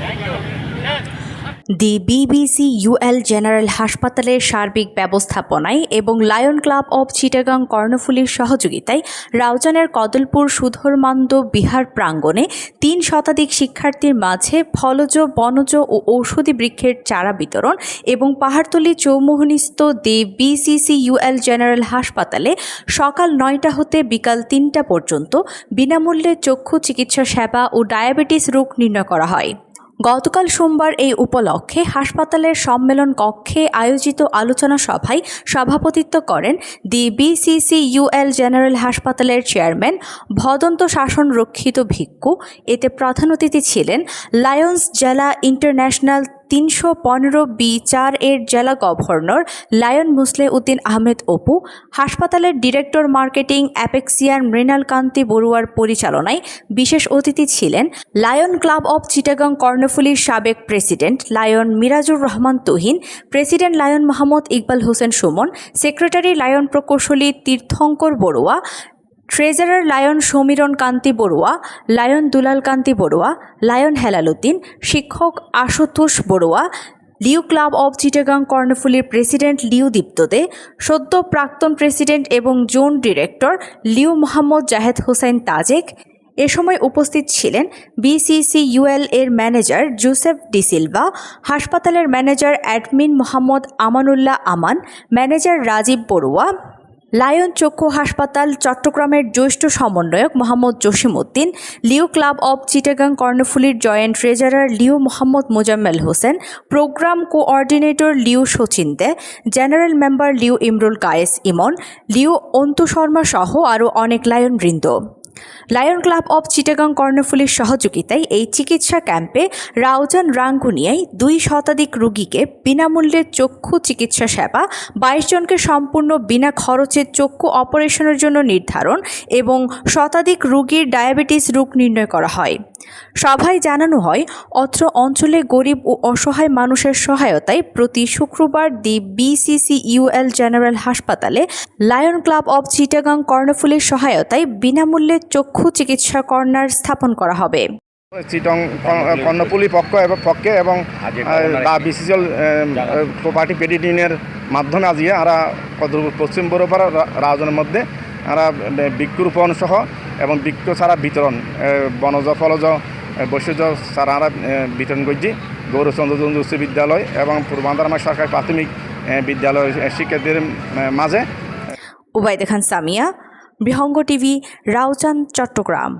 Thank you the BBC UL general হাসপাতালের সার্বিক ব্যবস্থাপনায় এবং লায়ন ক্লাব অব চিটাগাং কর্ণফুলীর সহযোগিতায় রাউজানের কদলপুর সুধরমান্দ বিহার প্রাঙ্গণে তিন শতাধিক শিক্ষার্থীর মাঝে ফলজ, বনজ ও ঔষধি বৃক্ষের চারা বিতরণ এবং পাহাড়তলি চৌমোহনিস্থ দি বিসিসি ইউএল জেনারেল হাসপাতালে সকাল নয়টা হতে বিকাল তিনটা পর্যন্ত বিনামূল্যে চক্ষু চিকিৎসা সেবা ও ডায়াবেটিস রোগ নির্ণয় করা হয়। গতকাল সোমবার এই উপলক্ষে হাসপাতালের সম্মেলন কক্ষে আয়োজিত আলোচনা সভায় সভাপতিত্ব করেন দি বিসিসিউএল জেনারেল হাসপাতালের চেয়ারম্যান ভদন্ত শাসন রক্ষিত ভিক্ষু। এতে প্রধান অতিথি ছিলেন লায়ন্স জেলা ইন্টারন্যাশনাল তিনশো পনেরো বি চার এর জেলা গভর্নর লায়ন মুসলে উদ্দিন আহমেদ অপু, হাসপাতালের ডিরেক্টর মার্কেটিং অ্যাপেক্সিয়ার মৃণাল কান্তি বড়ুয়ার পরিচালনায় বিশেষ অতিথি ছিলেন লায়ন ক্লাব অব চিটাগাং কর্ণফুলীর সাবেক president lion Mirajur Rahman Tuhin, president lion Mohammad Iqbal Hossain Sumon, secretary lion প্রকৌশলী Tirthankar Barua treasurer lion Samiran Kanti Barua, lion Dulal Kanti Barua, lion Helaluddin, শিক্ষক Ashutosh Barua, leo club of Chittagong কর্ণফুলীর president Liu দীপ্তদে, সদ্য প্রাক্তন president এবং zone director Leo Mohammad Zahed Hossain Tajek, এ সময় উপস্থিত ছিলেন BCC UL এর manager Joseph De Silva হাসপাতালের manager admin Mohammad Amanullah Aman, manager Rajib Barua lion চক্ষু হাসপাতাল, চট্টগ্রামের জ্যেষ্ঠ সমন্বয়ক Mohammad Jasimuddin leo club of Chittagong কর্ণফুলির joint treasurer leo Mohammad Mozammel Hossain, programme coordinator leo Sachin De, general member leo Imrul Kayes Emon, leo Antu Sharma সহ আরও অনেক lion বৃন্দ। Lion club of Chittagong কর্ণফুলির সহযোগিতায় এই চিকিৎসা ক্যাম্পে রাউজান রাঙ্গুনিয়ায় দুই শতাধিক রুগীকে বিনামূল্যে চক্ষু চিকিৎসা সেবা, বাইশ জনকে সম্পূর্ণ বিনা খরচে চক্ষু অপারেশনের জন্য নির্ধারণ এবং শতাধিক রুগীর ডায়াবেটিস রোগ নির্ণয় করা হয়। সভায় জানানো হয়, অত্র অঞ্চলে গরিব ও অসহায় মানুষের সহায়তায় প্রতি শুক্রবার দি বিসিসি ইউএল জেনারেল হাসপাতালে লায়ন ক্লাব অব চিটাগাং কর্ণফুলীর সহায়তায় বিনামূল্যে চক্ষু চিকিৎসা কর্নার স্থাপন করা হবে। চিটং কর্ণ- কর্ণফুলী পক্ষ এবং পক্ষে এবং বা বিসিসিএল প্রপার্টি ক্রেডিট ইউনিয়নের মাধ্যমে আজিয়ে আমরা পশ্চিম বড়পাড়া রাজনের মধ্যে আমরা বৃক্ষরোপণ সহ এবং বৃক্ষ ছাড়া বিতরণ বনজ ফলজ এ, বৈশ্যজ ছাড়া আমরা বিতরণ করছি। গৌরচন্দ্র উচ্চ বিদ্যালয় এবং পূর্বান্তর সরকারি প্রাথমিক বিদ্যালয় শিক্ষার্থীদের মাঝে। উবাইদে খান সামিয়া বৃহঙ্গ টিভি রাউচান চট্টগ্রাম।